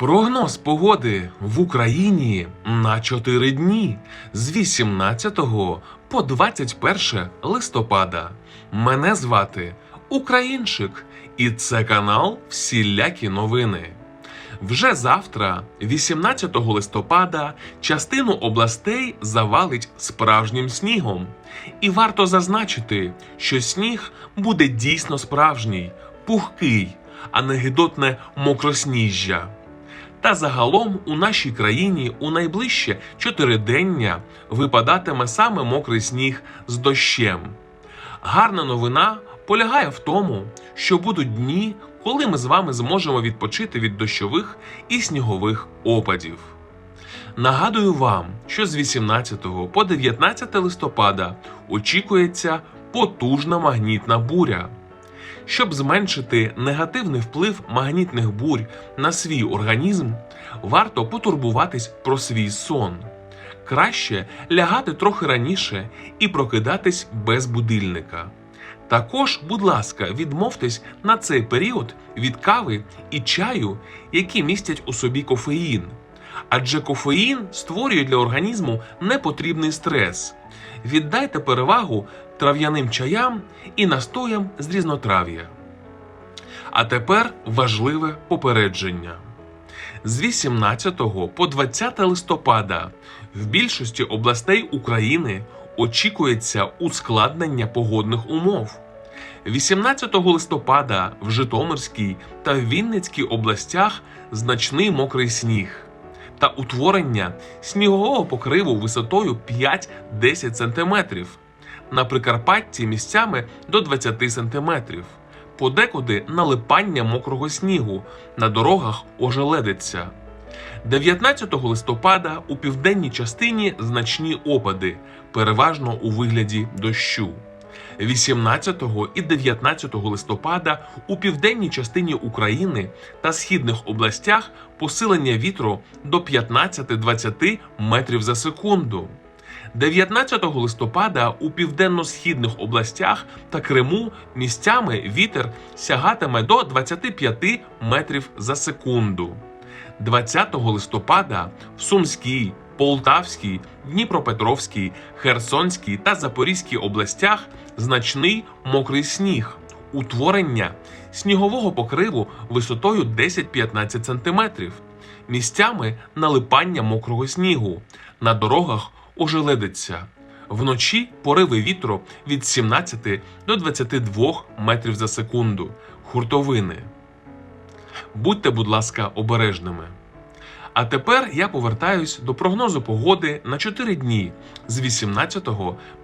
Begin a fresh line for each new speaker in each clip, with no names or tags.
Прогноз погоди в Україні на 4 дні з 18 по 21 листопада. Мене звати Українчик, і це канал Всілякі новини. Вже завтра, 18 листопада, частину областей завалить справжнім снігом. І варто зазначити, що сніг буде дійсно справжній, пухкий, а не гидотне мокросніжжя. Та загалом у нашій країні у найближче чотиридення випадатиме саме мокрий сніг з дощем. Гарна новина полягає в тому, що будуть дні, коли ми з вами зможемо відпочити від дощових і снігових опадів. Нагадую вам, що з 18 по 19 листопада очікується потужна магнітна буря. Щоб зменшити негативний вплив магнітних бурь на свій організм, варто потурбуватись про свій сон. Краще лягати трохи раніше і прокидатись без будильника. Також, будь ласка, відмовтесь на цей період від кави і чаю, які містять у собі кофеїн. Адже кофеїн створює для організму непотрібний стрес. Віддайте перевагу трав'яним чаям і настоям з різнотрав'я. А тепер важливе попередження. З 18 по 20 листопада в більшості областей України очікується ускладнення погодних умов. 18 листопада в Житомирській та Вінницькій областях значний мокрий сніг та утворення снігового покриву висотою 5-10 см. На Прикарпатті місцями до 20 см. Подекуди налипання мокрого снігу, на дорогах ожеледиться. 19 листопада у південній частині значні опади, переважно у вигляді дощу. 18 і 19 листопада у південній частині України та східних областях посилення вітру до 15-20 метрів за секунду. 19 листопада у південно-східних областях та Криму місцями вітер сягатиме до 25 метрів за секунду. 20 листопада в Сумській, Полтавській, Дніпропетровській, Херсонській та Запорізькій областях значний мокрий сніг, утворення снігового покриву висотою 10-15 см, місцями налипання мокрого снігу, на дорогах ожеледиться. Вночі пориви вітру від 17 до 22 метрів за секунду. Хуртовини. Будьте, будь ласка, обережними. А тепер я повертаюсь до прогнозу погоди на 4 дні з 18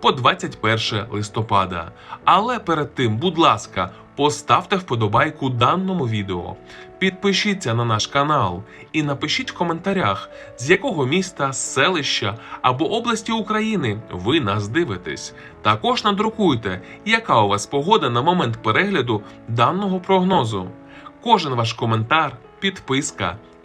по 21 листопада. Але перед тим, будь ласка, поставте вподобайку даному відео, підпишіться на наш канал і напишіть в коментарях, з якого міста, селища або області України ви нас дивитесь. Також надрукуйте, яка у вас погода на момент перегляду даного прогнозу. Кожен ваш коментар, підписка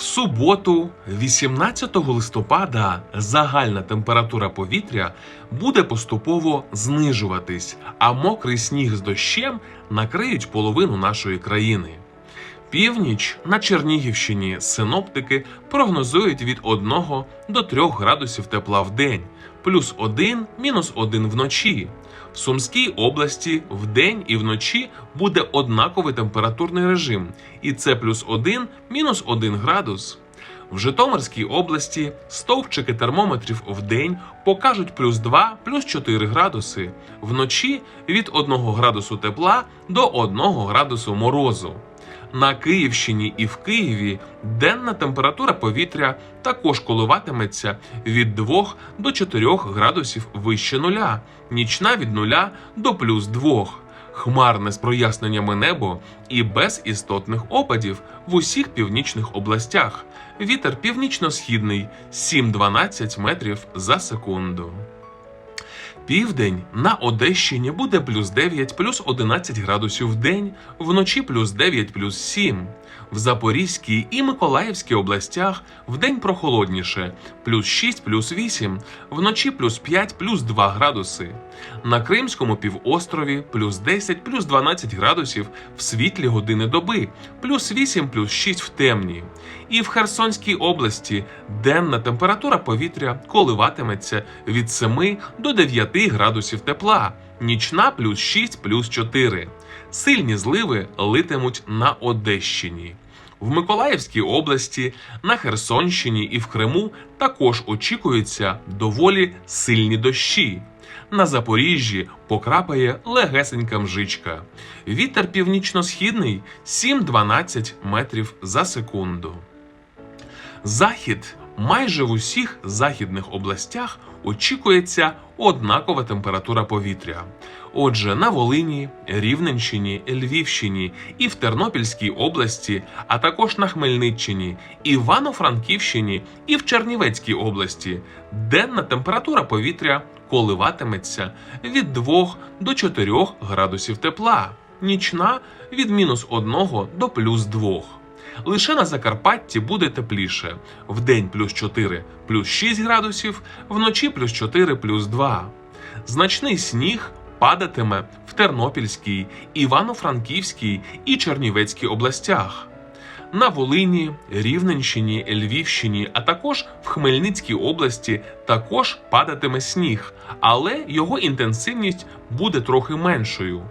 В суботу, 18 листопада, загальна температура повітря буде поступово знижуватись, а мокрий сніг з дощем накриють половину нашої країни. Північ на Чернігівщині синоптики прогнозують від 1 до 3 градусів тепла в день, плюс 1, мінус 1 вночі. В Сумській області вдень і вночі буде однаковий температурний режим, і це плюс 1, мінус 1 градус. В Житомирській області стовпчики термометрів в день покажуть плюс 2, плюс 4 градуси, вночі від 1 градусу тепла до 1 градусу морозу. На Київщині і в Києві денна температура повітря також коливатиметься від 2 до 4 градусів вище нуля, нічна від 0 до плюс 2. Хмарне з проясненнями небо і без істотних опадів в усіх північних областях. Вітер північно-східний 7-12 метрів за секунду. Південь на Одещині буде плюс 9, плюс 11 градусів в день, вночі плюс 9, плюс 7. В Запорізькій і Миколаївській областях вдень прохолодніше плюс 6, плюс 8, вночі плюс 5, плюс 2 градуси. На Кримському півострові плюс 10, плюс 12 градусів в світлі години доби, плюс 8, плюс 6 в темні. І в Херсонській області денна температура повітря коливатиметься від 7 до 9 градусів тепла, нічна плюс 6, плюс 4. Сильні зливи литимуть на Одещині. В Миколаївській області, на Херсонщині і в Криму також очікуються доволі сильні дощі. На Запоріжжі покрапає легесенька мжичка. Вітер північно-східний 7-12 метрів за секунду. Захід майже в усіх західних областях очікується однакова температура повітря. Отже, на Волині, Рівненщині, Львівщині і в Тернопільській області, а також на Хмельниччині, Івано-Франківщині і в Чернівецькій області денна температура повітря коливатиметься від 2 до 4 градусів тепла, нічна від мінус 1 до плюс 2. Лише на Закарпатті буде тепліше. Вдень плюс 4 плюс 6 градусів, вночі плюс 4 плюс 2. Значний сніг падатиме в Тернопільській, Івано-Франківській і Чернівецькій областях. На Волині, Рівненщині, Львівщині, а також в Хмельницькій області також падатиме сніг, але його інтенсивність буде трохи меншою.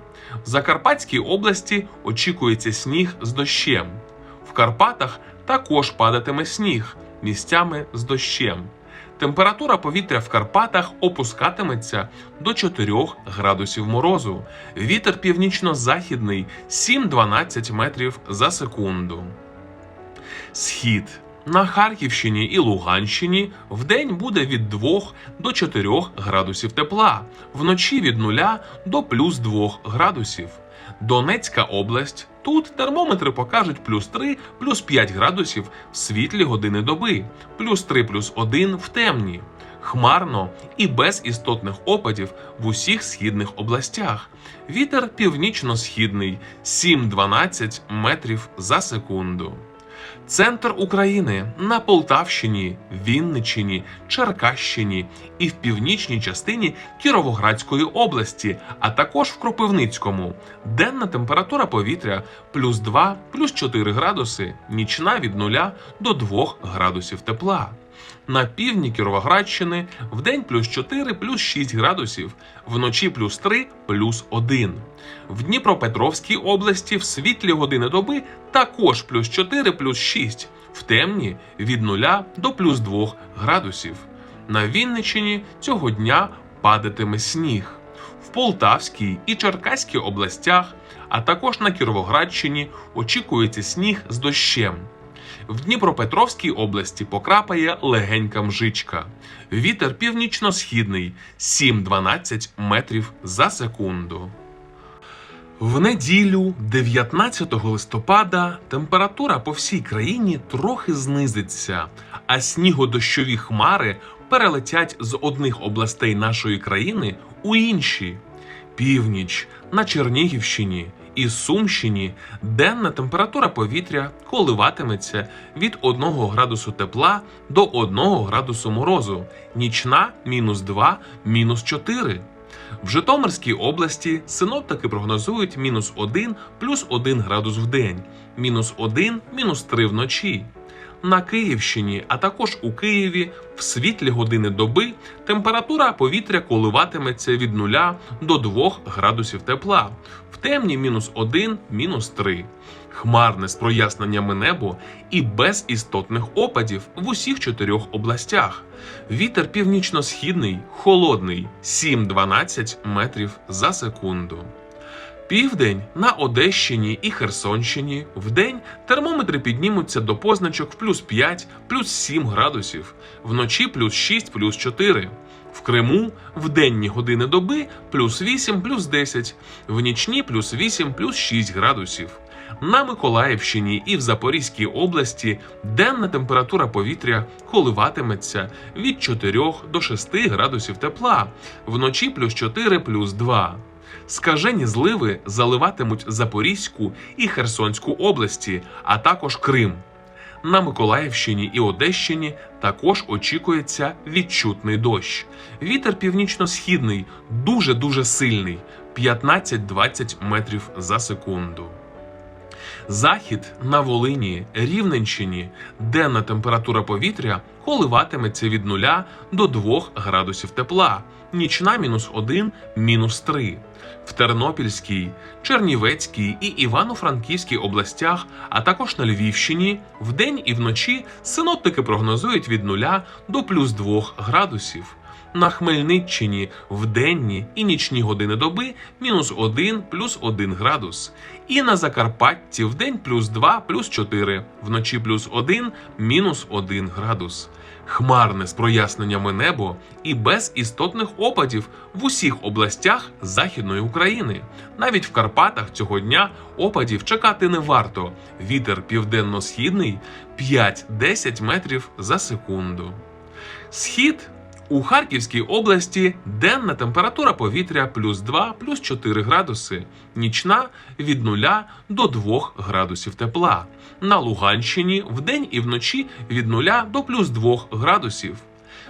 В Закарпатській області очікується сніг з дощем. В Карпатах також падатиме сніг місцями з дощем. Температура повітря в Карпатах опускатиметься до 4 градусів морозу. Вітер північно-західний 7-12 метрів за секунду. Схід на Харківщині і Луганщині вдень буде від 2 до 4 градусів тепла, вночі від 0 до плюс 2 градусів. Донецька область. Тут термометри покажуть плюс 3, плюс 5 градусів в світлі години доби, плюс 3, плюс 1 в темні. Хмарно і без істотних опадів в усіх східних областях. Вітер північно-східний 7-12 метрів за секунду. Центр України на Полтавщині, Вінниччині, Черкащині і в північній частині Кіровоградської області, а також в Кропивницькому. Денна температура повітря плюс 2, плюс 4 градуси, нічна від 0 до 2 градусів тепла. На півдні Кіровоградщини вдень плюс 4, плюс 6 градусів, вночі плюс 3, плюс 1. В Дніпропетровській області в світлі години доби також плюс 4, плюс 6, в темні від 0 до плюс 2 градусів. На Вінниччині цього дня падатиме сніг. В Полтавській і Черкаській областях, а також на Кіровоградщині очікується сніг з дощем. В Дніпропетровській області покрапає легенька мжичка. Вітер північно-східний 7-12 метрів за секунду. В неділю, 19 листопада, температура по всій країні трохи знизиться, а снігодощові хмари перелетять з одних областей нашої країни у інші. Північ на Чернігівщині і Сумщині денна температура повітря коливатиметься від 1 градусу тепла до 1 градусу морозу, нічна мінус 2, мінус 4. В Житомирській області синоптики прогнозують мінус 1 плюс 1 градус в день, мінус 1, мінус 3 вночі. На Київщині, а також у Києві в світлі години доби температура повітря коливатиметься від 0 до 2 градусів тепла, в темні мінус 1, мінус 3. Хмарне з проясненнями небо і без істотних опадів в усіх чотирьох областях. Вітер північно-східний, холодний 7-12 метрів за секунду. Південь на Одещині і Херсонщині вдень термометри піднімуться до позначок в плюс 5, плюс 7 градусів, вночі плюс 6, плюс 4. В Криму в денні години доби плюс 8, плюс 10, в нічні плюс 8, плюс 6 градусів. На Миколаївщині і в Запорізькій області денна температура повітря коливатиметься від 4 до 6 градусів тепла, вночі плюс 4 плюс 2. Скажені зливи заливатимуть Запорізьку і Херсонську області, а також Крим. На Миколаївщині і Одещині також очікується відчутний дощ. Вітер північно-східний дуже-дуже сильний 15-20 метрів за секунду. Захід на Волині, Рівненщині, денна температура повітря коливатиметься від 0 до 2 градусів тепла, нічна мінус 1, мінус 3. В Тернопільській, Чернівецькій і Івано-Франківській областях, а також на Львівщині, вдень і вночі синоптики прогнозують від 0 до плюс 2 градусів. На Хмельниччині в денні і нічні години доби мінус 1 плюс 1 градус. І на Закарпатті в день плюс 2 плюс 4, вночі плюс 1 мінус 1 градус. Хмарне з проясненнями небо і без істотних опадів в усіх областях Західної України. Навіть в Карпатах цього дня опадів чекати не варто. Вітер південно-східний 5-10 метрів за секунду. Схід у Харківській області денна температура повітря плюс 2 плюс 4 градуси, нічна від 0 до 2 градусів тепла. На Луганщині вдень і вночі від 0 до плюс 2 градусів.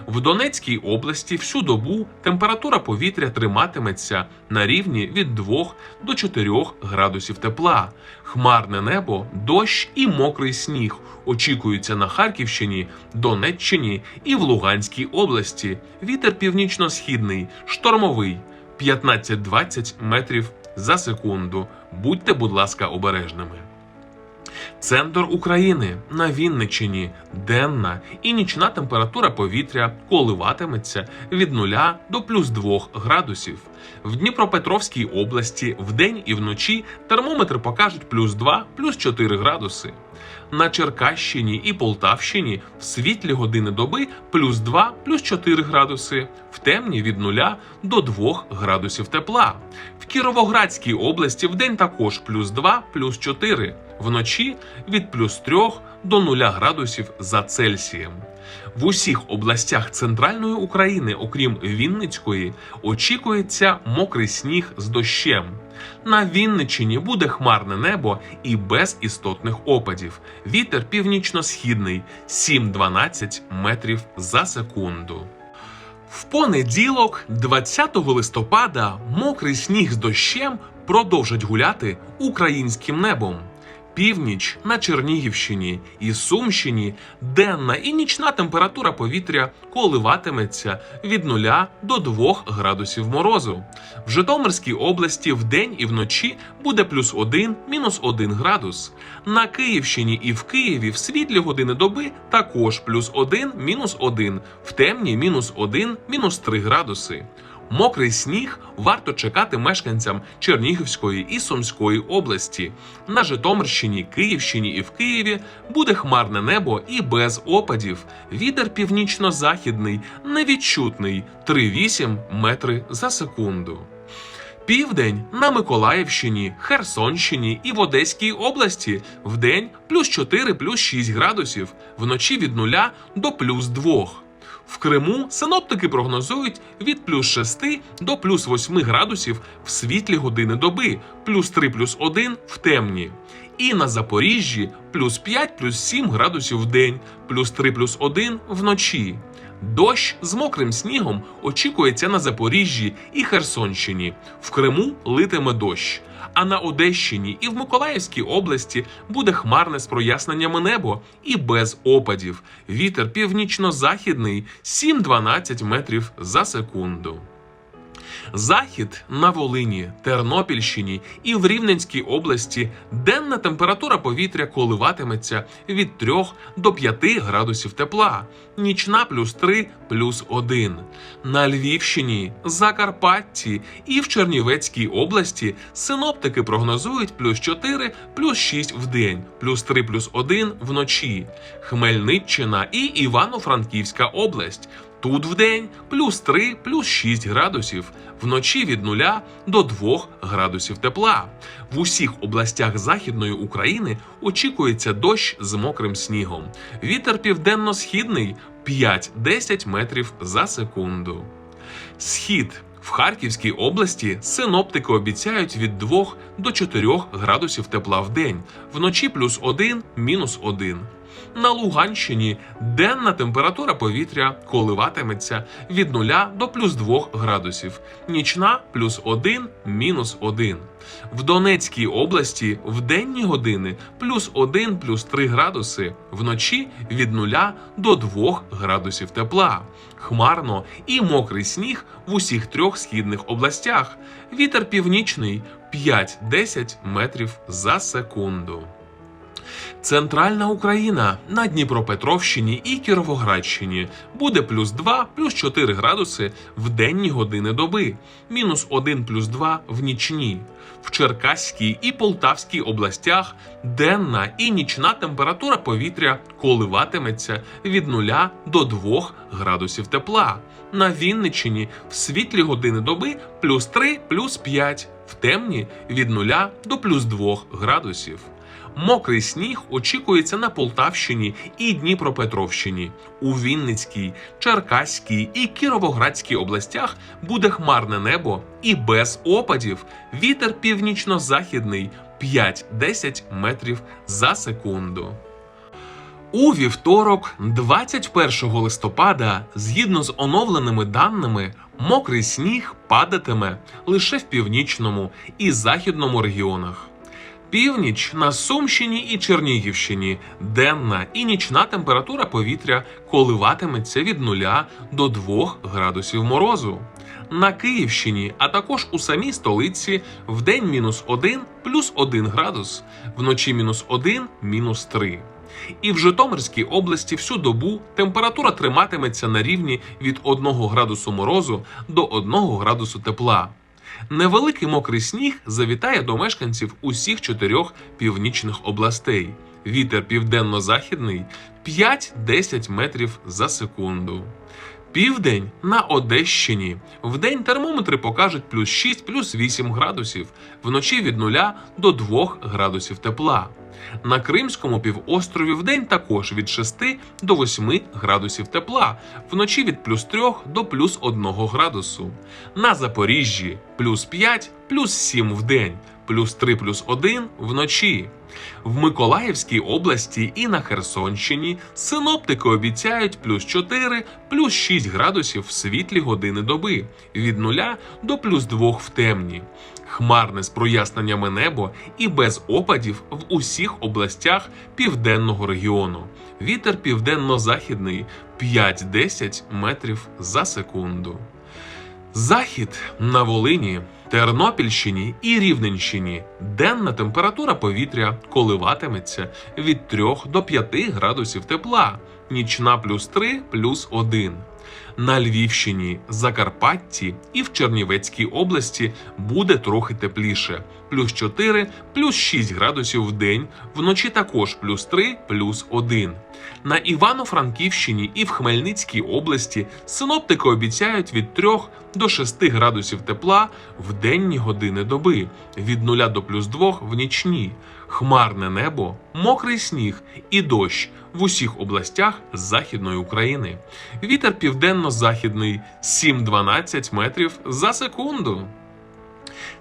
В Донецькій області всю добу температура повітря триматиметься на рівні від 2 до 4 градусів тепла. Хмарне небо, дощ і мокрий сніг очікуються на Харківщині, Донеччині і в Луганській області. Вітер північно-східний, штормовий 15-20 метрів за секунду. Будьте, будь ласка, обережними. Центр України на Вінниччині денна і нічна температура повітря коливатиметься від 0 до плюс 2 градусів. В Дніпропетровській області вдень і вночі термометри покажуть плюс 2 плюс 4 градуси. На Черкащині і Полтавщині в світлі години доби плюс 2 плюс 4 градуси, в темні від 0 до 2 градусів тепла. В Кіровоградській області в день також плюс 2 плюс 4, вночі від плюс 3 до 0 градусів за Цельсієм. В усіх областях центральної України, окрім Вінницької, очікується мокрий сніг з дощем. На Вінниччині буде хмарне небо і без істотних опадів. Вітер північно-східний 7-12 метрів за секунду. В понеділок, 20 листопада, мокрий сніг з дощем продовжить гуляти українським небом. Північ на Чернігівщині і Сумщині денна і нічна температура повітря коливатиметься від 0 до 2 градусів морозу. В Житомирській області вдень і вночі буде плюс 1, мінус 1 градус. На Київщині і в Києві в світлі години доби також плюс 1, мінус 1, в темні мінус 1, мінус 3 градуси. Мокрий сніг варто чекати мешканцям Чернігівської і Сумської області. На Житомирщині, Київщині і в Києві буде хмарне небо і без опадів. Вітер північно-західний, невідчутний 3,8 метри за секунду. Південь на Миколаївщині, Херсонщині і в Одеській області вдень плюс 4 плюс 6 градусів, вночі від 0 до плюс 2. В Криму синоптики прогнозують від плюс 6 до плюс 8 градусів в світлі години доби, плюс 3 плюс 1 в темні. І на Запоріжжі плюс 5 плюс 7 градусів в день, плюс 3 плюс 1 вночі. Дощ з мокрим снігом очікується на Запоріжжі і Херсонщині. В Криму литиме дощ. А на Одещині і в Миколаївській області буде хмарне з проясненнями небо і без опадів. Вітер північно-західний 7-12 метрів за секунду. Захід на Волині, Тернопільщині і в Рівненській області денна температура повітря коливатиметься від 3 до 5 градусів тепла, нічна плюс 3 плюс 1. На Львівщині, Закарпатті і в Чернівецькій області синоптики прогнозують плюс 4 плюс 6 в день, плюс 3 плюс 1 вночі. Хмельниччина і Івано-Франківська область Тут вдень плюс 3, плюс 6 градусів, вночі від 0 до 2 градусів тепла. В усіх областях Західної України очікується дощ з мокрим снігом. Вітер південно-східний 5-10 метрів за секунду. Схід в Харківській області синоптики обіцяють від 2 до 4 градусів тепла в день, вночі плюс 1, мінус 1. На Луганщині денна температура повітря коливатиметься від 0 до плюс 2 градусів, нічна плюс 1, мінус 1. В Донецькій області в денні години плюс 1, плюс 3 градуси, вночі від 0 до 2 градусів тепла. Хмарно і мокрий сніг в усіх трьох східних областях. Вітер північний 5-10 метрів за секунду. Центральна Україна на Дніпропетровщині і Кіровоградщині буде плюс 2, плюс 4 градуси в денні години доби, мінус 1 плюс 2 в нічні. В Черкаській і Полтавській областях денна і нічна температура повітря коливатиметься від 0 до 2 градусів тепла. На Вінниччині в світлі години доби плюс 3, плюс 5, в темні від 0 до плюс 2 градусів. Мокрий сніг очікується на Полтавщині і Дніпропетровщині. У Вінницькій, Черкаській і Кіровоградській областях буде хмарне небо і без опадів. Вітер північно-західний 5-10 метрів за секунду. У вівторок, 21 листопада, згідно з оновленими даними, мокрий сніг падатиме лише в північному і західному регіонах. Північ на Сумщині і Чернігівщині денна і нічна температура повітря коливатиметься від 0 до 2 градусів морозу. На Київщині, а також у самій столиці в день мінус 1 плюс 1 градус, вночі мінус 1 мінус 3. І в Житомирській області всю добу температура триматиметься на рівні від 1 градусу морозу до 1 градусу тепла. Невеликий мокрий сніг завітає до мешканців усіх чотирьох північних областей. Вітер південно-західний 5-10 метрів за секунду. Південь на Одещині. Вдень термометри покажуть плюс 6, плюс 8 градусів, вночі від 0 до 2 градусів тепла. На Кримському півострові вдень також від 6 до 8 градусів тепла, вночі від плюс 3 до плюс 1 градусу. На Запоріжжі плюс 5, плюс 7 вдень, плюс 3 плюс 1 вночі. В Миколаївській області і на Херсонщині синоптики обіцяють плюс 4, плюс 6 градусів в світлі години доби, від 0 до плюс 2 в темні. Хмарне з проясненнями небо і без опадів в усіх областях південного регіону. Вітер південно-західний 5-10 метрів за секунду. Захід на Волині, Тернопільщині і Рівненщині денна температура повітря коливатиметься від 3 до 5 градусів тепла, нічна плюс 3 плюс 1. На Львівщині, Закарпатті і в Чернівецькій області буде трохи тепліше плюс 4, плюс 6 градусів в день, вночі також плюс 3, плюс 1. На Івано-Франківщині і в Хмельницькій області синоптики обіцяють від 3 до 6 градусів тепла в денні години доби, від 0 до плюс 2 в нічні, хмарне небо, мокрий сніг і дощ в усіх областях Західної України. Вітер південно-західний 7-12 метрів за секунду.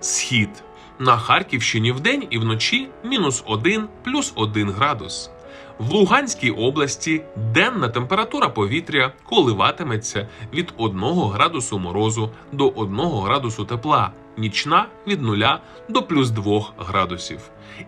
Схід на Харківщині вдень і вночі мінус 1 плюс 1 градус. В Луганській області денна температура повітря коливатиметься від 1 градусу морозу до 1 градусу тепла, нічна від 0 до плюс 2 градусів.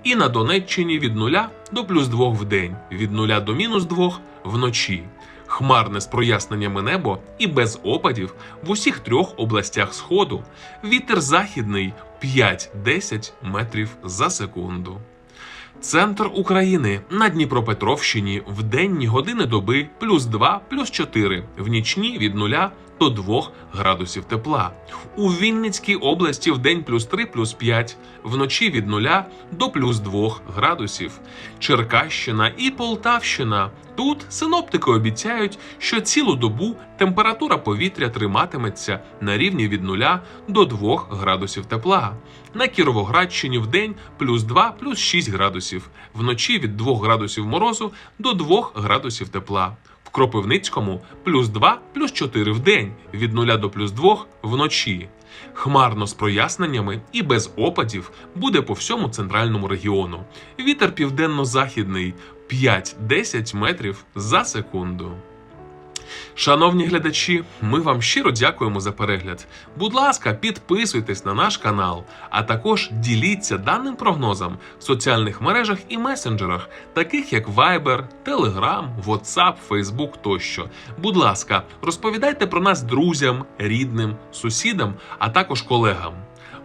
І на Донеччині від 0 до плюс 2 в день, від 0 до мінус 2 вночі. Хмарне з проясненнями небо і без опадів в усіх трьох областях сходу. Вітер західний 5-10 метрів за секунду. Центр України на Дніпропетровщині в денні години доби плюс 2, плюс 4, в нічні від 0 до 2 градусів тепла. У Вінницькій області в день плюс 3, плюс 5, вночі від 0 до плюс 2 градусів. Черкащина і Полтавщина. Тут синоптики обіцяють, що цілу добу температура повітря триматиметься на рівні від 0 до 2 градусів тепла. На Кіровоградщині в день плюс 2, плюс 6 градусів, вночі від 2 градусів морозу до 2 градусів тепла. Кропивницькому плюс 2, плюс 4 в день, від 0 до плюс 2 вночі. Хмарно з проясненнями і без опадів буде по всьому центральному регіону. Вітер південно-західний 5-10 метрів за секунду. Шановні глядачі, ми вам щиро дякуємо за перегляд. Будь ласка, підписуйтесь на наш канал, а також діліться даним прогнозом в соціальних мережах і месенджерах, таких як Viber, Telegram, WhatsApp, Facebook тощо. Будь ласка, розповідайте про нас друзям, рідним, сусідам, а також колегам.